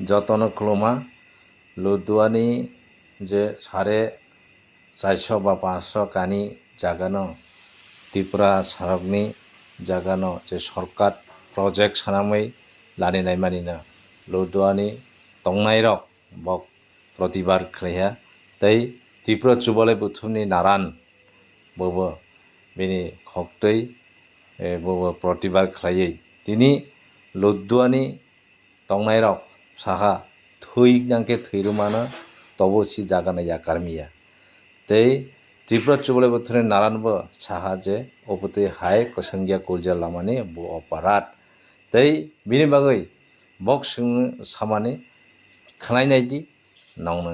যতন যতনক্লোমা লুদুয়ানি যে সাড়ে চারশো বা পাঁচশো কানি জাগানো, ত্রিপুরা সারগ্নি জাগানো যে সরকার প্রজেক্ট সানামই মানি না লুদুয়ানি টংনাইরক বক প্রতিবার খ্লেহা তাই ত্রিপুরা চুবলে বুথুমনি নারান বব বিনি খক্তই বব প্রতিবার খ্লাইयै তিনি লুদুয়ানি টংনাইরক সাহা থুইনাকে তব সি জাগানে যা কারমিয়া তে ত্রিপুরা চুবলে বথনে নারায়ণব যে ওপতে হায় কসঙ্গিয়া কর্জা লামানে ব অপারাট তাই বিনি বাগৈ বক সামানে খানাই নাইদি নাওনো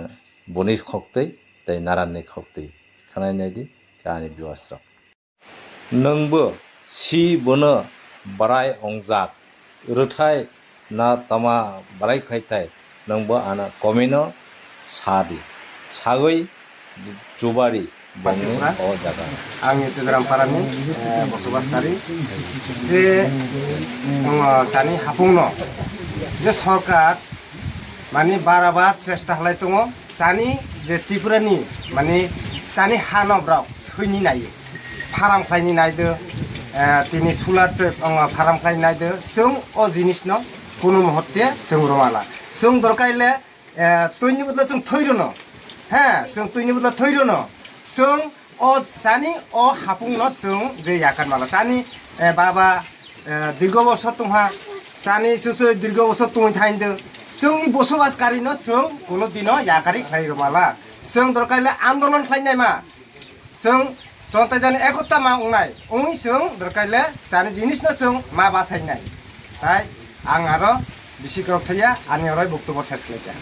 বনি খক্তৈ তাই নারায়ণনি খক্তৈ খানাই নাইদি কাহানি বিবাস্র নংব সি বন বারাই অংজাক রুথায় बोनो बाराय अंजाक रोथाय ना तमा बाराय खायथाय नोंबो आना कमिनो सादि सागै जुबारि बंनि अ जागा आंनि जोगोरामपारानि बसबासतारि जे सानि हाफुंनो जे सरकार माने बाराबार চেষ্টা खालाय दङ सानि जे त्रिपुरानि माने सानि हानब्राव सैनि नायो फाराम खालायनि नायदो তিনি सुलार फाराम खालायनि नायदो जों अ जिनिसनो কোনো মুহূর্তে সেও রমালা সেও দরকাইলে তৈনি বদলা চং থৈর ন। হ্যাঁ সেও তৈনি বদলা থৈর ন। সেও অ জানি অ হাপুং ন সেও যে আকার মালা। জানি বাবা দীর্ঘ বছর তোমা জানি সুসু দীর্ঘ বছর তুমি থাইন্দ সেও ই বসবাসকারী ন সেও কোনো দিন ইয়াকারি খাই রমালা সেও দরকাইলে আন্দোলন খাই নাই মা। সেও জনতা জানি একতা মা উনাই উই সেও জানি জিনিস না মা বাসাই তাই আং আরও বেশি করছাইয়া আমি ওরাই বক্তব্য শেষ করিয়া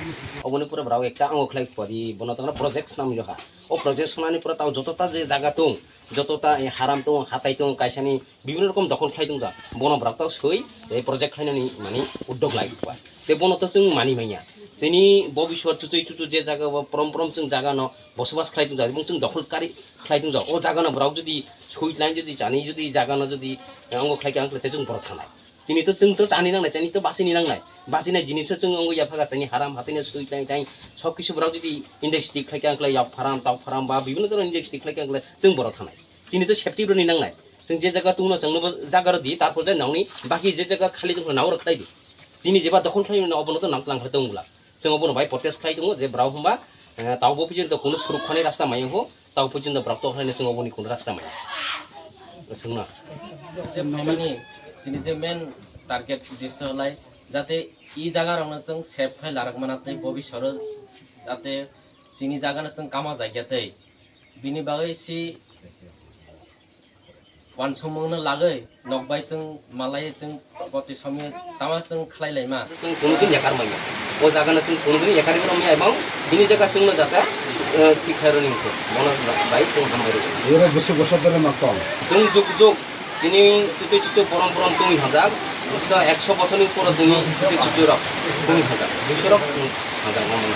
অবনীপুরে ব্রাও একটা আঙ খলাই পরি বনতমরা প্রজেক্ট নাম লিখা। ও প্রজেক্ট শোনানি পরে তাও যতটা যে জায়গা তুম যতটা এই হারাম তুম হাতাই তুম কাইসানি বিভিন্ন রকম দখল খাই তুম যা। বন ব্রাও তাও সই এই প্রজেক্ট খাইনি মানে উদ্যোগ লাগি পায় তে বনত চুং মানি মাইয়া চিনি ভবিষ্যৎ চুচুই চুচু যে জায়গা পরম পরম চুং জায়গা ন, বসবাস খাইতুম যা, এবং চুং দখলকারী খাইতুম যা। ও জায়গা ন ব্রাও যদি অঙ্গ খাইকে जिनिथ' जोंथ' जानि नांनाय जानिथ' बासिनि नांनाय बासिनाय जिनिसो जों अंग या फागा जानि हाराम हाथाइनो सुइलाय दाइ सब किसुफोराव जुदि इन्डेक्स दिख्लायखै आंख्लाय याव फाराम दाव फाराम बा बिभिन्न धरन इन्डेक्स दिख्लायखै आंख्लाय जों बर' थानाय जिनिथ' सेफटिफोरनि नांनाय जों जे जायगा दङ जोंनोबो जागार दि तारपर जाय नावनि बाखि जे जायगा खालि दङ नाव रखलाय दि जिनि जेबा दखन खालामनो अबनोथ' नाम लांख्लाय दंब्ला जों अबनो भाइ प्रटेस्ट खालाय दङ जे ब्राव होमबा दावबो पर्यन्त कोनो सुरुखनि रास्ता मायो हो दाव पर्यन्त ब्राव तख्लायनो जों अबनि कोनो रास्ता मायो जोंना सोंना যে माने जोंनि जे मेन टार्गेट उद्देश्य हलाय जाहाथे इ जागारावनो जों सेफ फाइ लारक मानातै भबिष्यत जाहाथे जोंनि जागानो जों कामा जायगातै बिनि बागै एसे वानसमनो लागै नकबाय जों मालाय जों गति समय तामा जों खालायलाय मा जों कोनोदिन याकार माया ओ जागानो जों कोनोदिन याकारि रं माया माव दिनै जागा जोंनो जाता थिखारनिखौ मनो बाय जों हामबाय এরা বসে বসে ধরে মাতাম जों जुग जुग दिनै चुतु चुतु परम परम तुम हाजार बुस्थुआ एकस' बोसोरनि पर जोंनि चुतु चुतु रक तुम हाजार दुइस' रक हाजार मामोन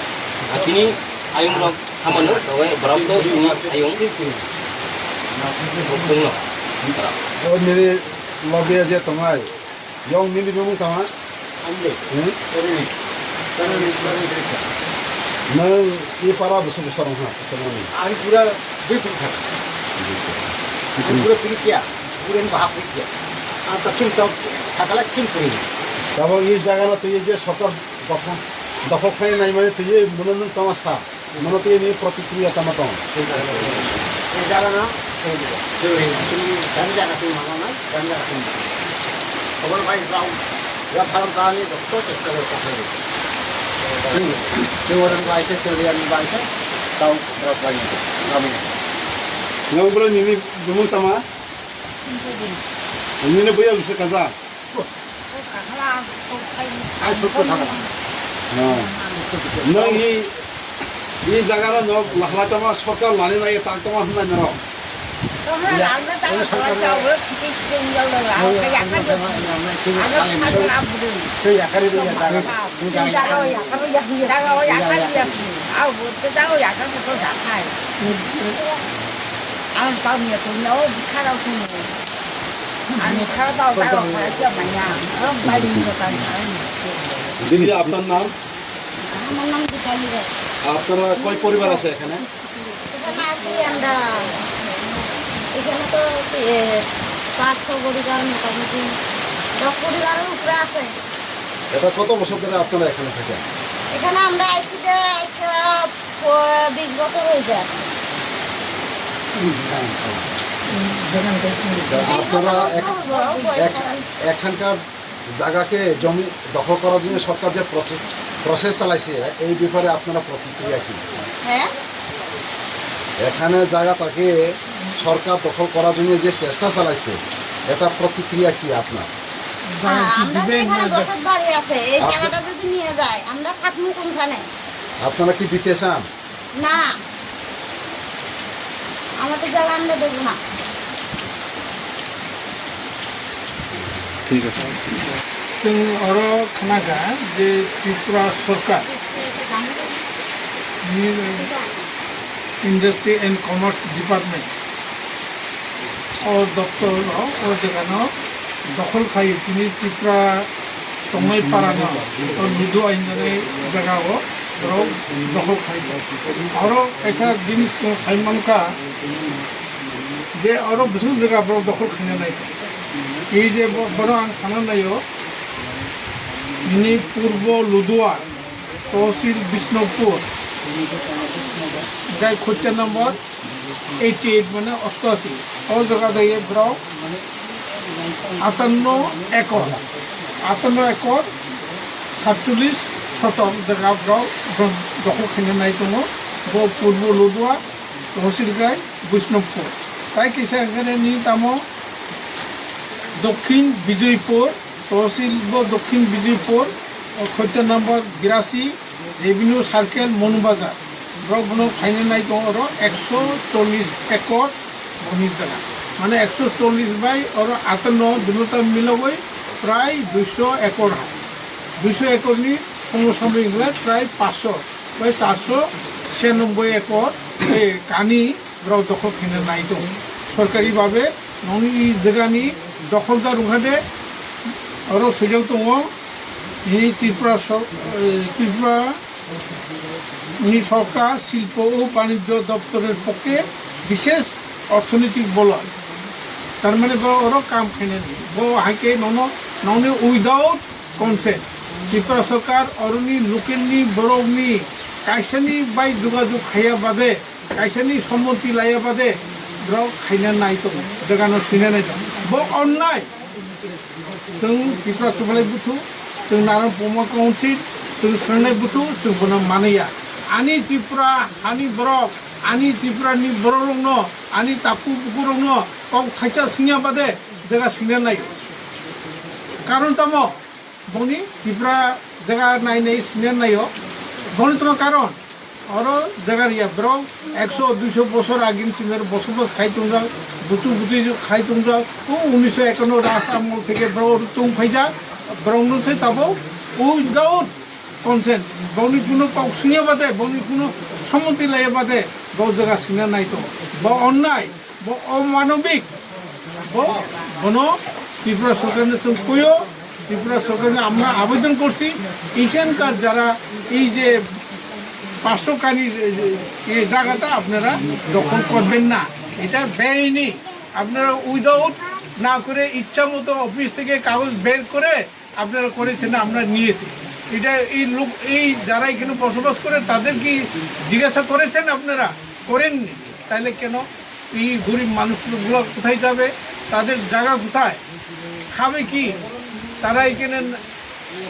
आरो दिनै आयं रक सामानो दावाय बराबद जोंनि आयं जोंनो ও মেরে লগে যে তোমার ইয়ং মিলি মেমু তামা নং ই পারা বসে বসে রং হা তোমার আমি পুরা দুই ফুট থাকা পিরিকিয়া আর দক্ষিণ থাকালে কিন করি তারপর এই জায়গা না তুই যে সকল দখল দখল খাই নাই মানে তুই মনে নং তোমার সা মনে তুই নিয়ে প্রতিক্রিয়া তামা তোমার এই জায়গা না জায়গা তুমি তুমি মানা নাই জায়গা তুমি খবর ভাই যাও। এবার ফার্ম কাহানি যত চেষ্টা করে কথা কেউ ওরা বাইছে কেউ রিয়াল বাইছে তাও ওরা বাইছে আমি বলে নিনি মেমু তামা নিনে বইয়া বসে কাজা আমি ছোট্ট থাকা নং এই এই জায়গার লাখলা তামা সরকার লানি নাই তাক তামা হন্না নর সেই আকারে জায়গা দিদি আপনার নাম আমার নাম দীপালি রায় আপনারা কয় পরিবার আছে এখানে এখানে আছি আমরা এখানে তো পাঁচশো পরিবার মোটামুটি দশ পরিবারের উপরে আছে এটা কত বছর ধরে আপনারা এখানে থাকেন এখানে আমরা আইসি বিশ বছর হয়ে যায় আপনারা এক- এক- এখানকার জায়গাকে জমি দখল করার জন্য সরকার যে প্রসেস চালাইছে এই ব্যাপারে আপনারা প্রতিক্রিয়া কি? হ্যাঁ। এখানে জায়গাটাকে সরকার দখল করার জন্য যে চেষ্টা চালাইছে এটা প্রতিক্রিয়া কি আপনার? আপনারা কি দিতে চান? না। আমাদের জল আমরা দেবো না। ঠিক আছে। যে ত্রিপুরা সরকার ইন্ডাস্ট্রি অ্যান্ড কমার্স ডিপার্টমেন্ট ও দপ্তর ও যেখানে দখল খাই তিনি ত্রিপুরা টঙ্গাই পাড়ানো মৃদু আইনজনের জায়গা रोग दखल खाई और ऐसा जिनिस साइमन का जे और बहुत जगह पर दखल खाने नहीं ये जे बड़ा आं साना नहीं हो इनि पूर्व लुदुआ तहसील विष्णुपुर गाय खोचा नंबर এইটি এইট মানে অষ্টআশি ও জোগা দিয়ে প্রায় আটান্ন একর আটান্ন একর সাতচল্লিশ শতক জায়গাफ्राव जों दख'खांनाय दङ पूर्व लदुवा तहसिलग्राय বিষ্ণুপুর তাই কিষাণী তাম দক্ষিণ বিজয়পুর তহসিল দক্ষিণ বিজয়পুর সত্য নম্বর বিরাশি রেভিনিউ সার্কেল মনুবাজার ব্লক তো ওর একশো চল্লিশ একর বনির জায়গা মানে একশো চল্লিশ বাই আর আটান্ন দুটা মিলবই প্রায় দুইশো একর হয়। দুইশো একর নিয়ে সমসাময়িক হলে প্রায় পাঁচশো প্রায় চারশো ছিয়ানব্বই একর এই কানি ব্রাও দখল কিনে নাই দङ সরকারিভাবে ই জায়গানি দখলদার ওখানে আরও সুযোগ দङ এই ত্রিপুরা ত্রিপুরা নি সরকার শিল্প ও বাণিজ্য দপ্তরের পক্ষে বিশেষ অর্থনৈতিক বলয়। তার মানে ওর কাম খাইনে নি ব হাইকে নন ননে উইদাউট কনসেন্ট। ত্রিপুরা সরকার অরণি লোকেলনি বরফনি কাইসানি বাই যোগাযোগ খাইয়া বাদে কাইসানি সম্মতি লাইয়া বাদে ব্র খাইনা নাই তো জায়গানো सुइना নাই दं ब अन्नाय जों त्रिपुरा थुफालाय बुथु जों नारायण पमा काउन्सिल जों सोंनाय बुथु जों बोनो मानैया आनि त्रिपुरा हानि बरफ आनि त्रिपुरानि बर'रंन आनि तापु बुकुरंन कक खायचा सिंया बादे जायगा सिंना नाय কারণ তম বনি ত্রিপুরা জায়গা নাই নাই সিনিয়া নাইও বনি তোমার কারণ আর জায়গার ইয়া ব্রং একশো দুইশো বছর আগিন সিংহের বসবাস খাই তোমরা বুচু বুচি খাই তোমরা ও উনিশশো একান্ন রাস আমল থেকে ব্র তুম ফাইজা ব্রং সে তাবো উইদাউট কনসেন্ট বনি কোনো শুনিয়ে বাদে বনি কোনো সম্মতি লাইয়ে বাদে বউ জায়গা সিনা নাই তো। ব অন্যায় ব অমানবিক বনো ত্রিপুরা সরকারের কইও ত্রিপুরা সরকারে আমরা আবেদন করছি। এখানকার যারা এই যে এই জায়গাটা আপনারা দখল করবেন না। এটা বেআইনি। আপনারা উইদাউট না করে ইচ্ছা মতো অফিস থেকে কাগজ বের করে আপনারা করেছেন, আমরা নিয়েছি। এটা এই লোক, এই যারা এখানে বসবাস করে, তাদের কি জিজ্ঞাসা করেছেন আপনারা? করেননি। তাহলে কেন? এই গরিব মানুষগুলো কোথায় যাবে? তাদের জায়গা কোথায়? খাবে কি? তারা এখানে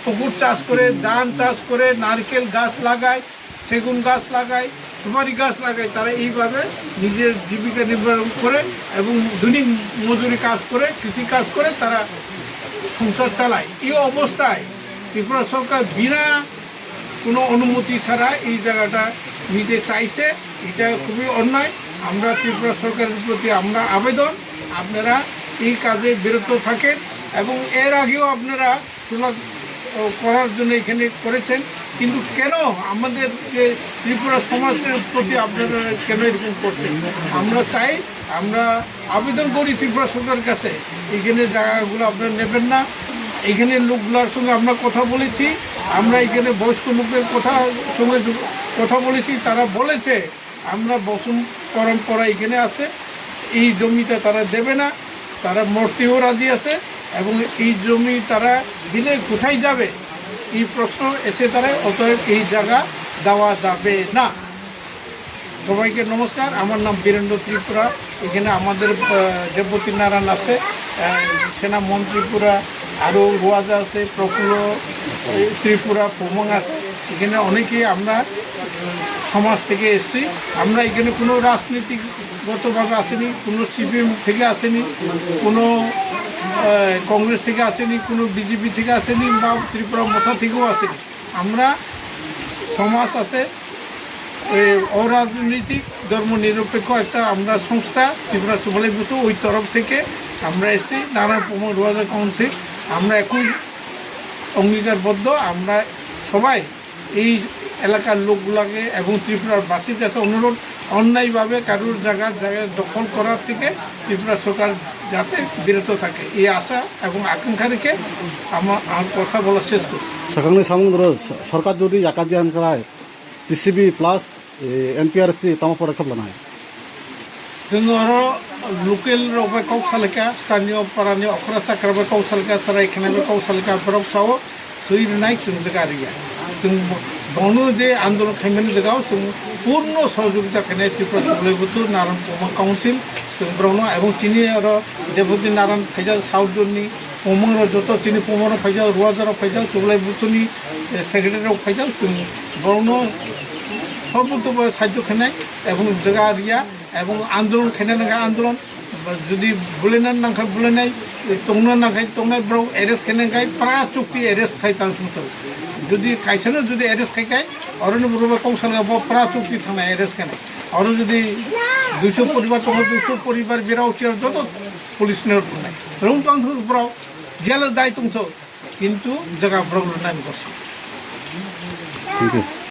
পুকুর চাষ করে, ধান চাষ করে, নারকেল গাছ লাগায়, সেগুন গাছ লাগায়, সুপারি গাছ লাগায়, তারা এইভাবে নিজের জীবিকা নির্বাহ করে এবং দৈনিক মজুরি কাজ করে, কৃষি কাজ করে তারা সংসার চালায়। এই অবস্থায় ত্রিপুরা সরকার বিনা কোনো অনুমতি ছাড়া এই জায়গাটা নিতে চাইছে। এটা খুবই অন্যায়। আমরা ত্রিপুরা সরকারের প্রতি আমরা আবেদন। আপনারা এই কাজে বিরত থাকেন। এবং এর আগেও আপনারা করার জন্য এখানে করেছেন। কিন্তু কেন আমাদের যে ত্রিপুরা সমাজের প্রতি আপনারা কেন এরকম করছেন? আমরা চাই, আমরা আবেদন করি ত্রিপুরা সরকারের কাছে, এখানে জায়গাগুলো আপনারা নেবেন না। এখানে লোকগুলোর সঙ্গে আমরা কথা বলেছি, আমরা এখানে বয়স্ক লোকের কথা, সঙ্গে কথা বলেছি, তারা বলেছে, আমরা বসুন পরম্পরা এখানে আছে, এই জমিটা তারা দেবে না, তারা মূর্তিও রাজি আছে। এবং এই জমি তারা দিলে কোথায় যাবে? এই প্রশ্ন এসে তারা অতএব এই জায়গা দেওয়া যাবে না। সবাইকে নমস্কার। আমার নাম বীরেন্দ্র ত্রিপুরা। এখানে আমাদের দেবতী নারায়ণ আছে সেনা মন্ত্রীপুরা, আরও রোয়াজা আছে, প্রফুল্ল ত্রিপুরা প্রমং আছে। এখানে অনেকেই আমরা সমাজ থেকে এসেছি। আমরা এখানে কোনো রাজনীতিগতভাবে আসেনি, কোনো সিপিএম থেকে আসেনি, কোনো কংগ্রেস থেকে আসেনি, কোনো বিজেপি থেকে আসেনি বা ত্রিপুরা মথা থেকেও আসেনি। আমরা সমাজ আছে অরাজনৈতিক ধর্ম নিরপেক্ষ একটা আমরা সংস্থা, ত্রিপুরা চুবলাইভূত ওই তরফ থেকে আমরা এসেছি, নারায়ণ রোয়াজা কাউন্সিল। আমরা এখন অঙ্গীকারবদ্ধ, আমরা সবাই এই এলাকার লোকগুলাকে এবং ত্রিপুরার বাসীর কাছে অনুরোধ অন্যায়ভাবে কারুর জায়গা জায়গায় দখল করার থেকে ত্রিপুরা সরকার যাতে বিরত থাকে। এই আশা এবং আকাঙ্ক্ষা রেখে আমার আমার কথা বলা শেষ করি সকালে সামন্ত সরকার যদি একাধিক করায় টিসিবি প্লাস এনপিআরসি তম পদক্ষেপ নেয়। ধরো লোকেল রবে কৌশালিকা স্থানীয় পরানি অখরা চাকরাবে কৌশালিকা সারা এখানে কৌশালিকা বরফ সাও সুই নাই চুন জায়গা রিয়া ઘણું જે આંદોલન ખેંચીને જગાવશું પૂর্ণ সহযোগিতা কেনে ত্রিপুরা জলবিদ্যুৎ নারায়ণ কমন কাউন্সিল ব্রহ্ম এবং চিনির দেবতী নারায়ণ ফাইজাল সাউথ জোননি পোমর যত চিনি পোমর ফাইজাল রুয়াজার ফাইজাল চুলাই বুতুনি সেক্রেটারি অফ ফাইজাল ব্রহ্ম সর্বোত্তভাবে সাহায্য খেনে এবং জায়গা রিয়া এবং আন্দোলন খেনে আন্দোলন যদি বুলেনার নাঙ্গা বুলেনাই টংনো নাঙ্গাই টংনাই ব্রাও এরেস খেনে গাই প্রা চুক্তি এরেস খাই চান্স মতো। যদি কাইছেনো যদি এরেস খাই খাই, অরণ্য বড় কৌশল গাব প্রা চুক্তি থানায় এরেস খেনে আরও যদি দুইশো পরিবার তোমার দুইশো পরিবার বেরাও চেয়ার, যত পুলিশ নেওয়ার নাই। রং টং ব্রাও জেলের